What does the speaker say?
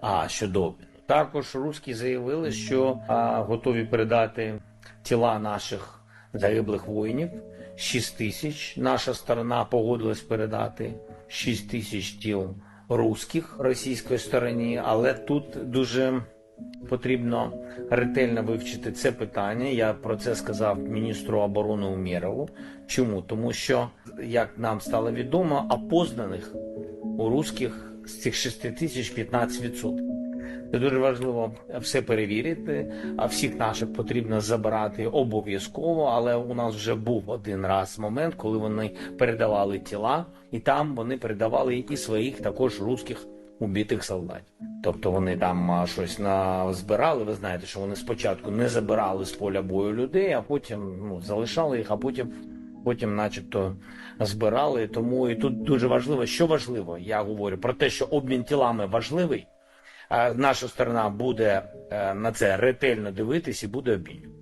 А щодо. Також русські заявили, що а, готові передати тіла наших загиблих воїнів. 6 тисяч. Наша сторона погодилась передати 6 тисяч тіл русських російської стороні, але тут дуже потрібно ретельно вивчити це питання. Я про це сказав міністру оборони Умєрову. Чому? Тому що, як нам стало відомо, опознаних у русських з цих 6 тисяч 15%. Це дуже важливо все перевірити. А всіх наших потрібно забирати обов'язково. Але у нас вже був один раз момент, коли вони передавали тіла, і там вони передавали і своїх також русських убитих солдатів. Тобто вони там щось збирали. Ви знаєте, що вони спочатку не забирали з поля бою людей, а потім ну, залишали їх, а потім. Потім, начебто, збирали. Тому і тут дуже важливо, що важливо, я говорю про те, що обмін тілами важливий. А наша сторона буде е, на це ретельно дивитись і буде обмінювати.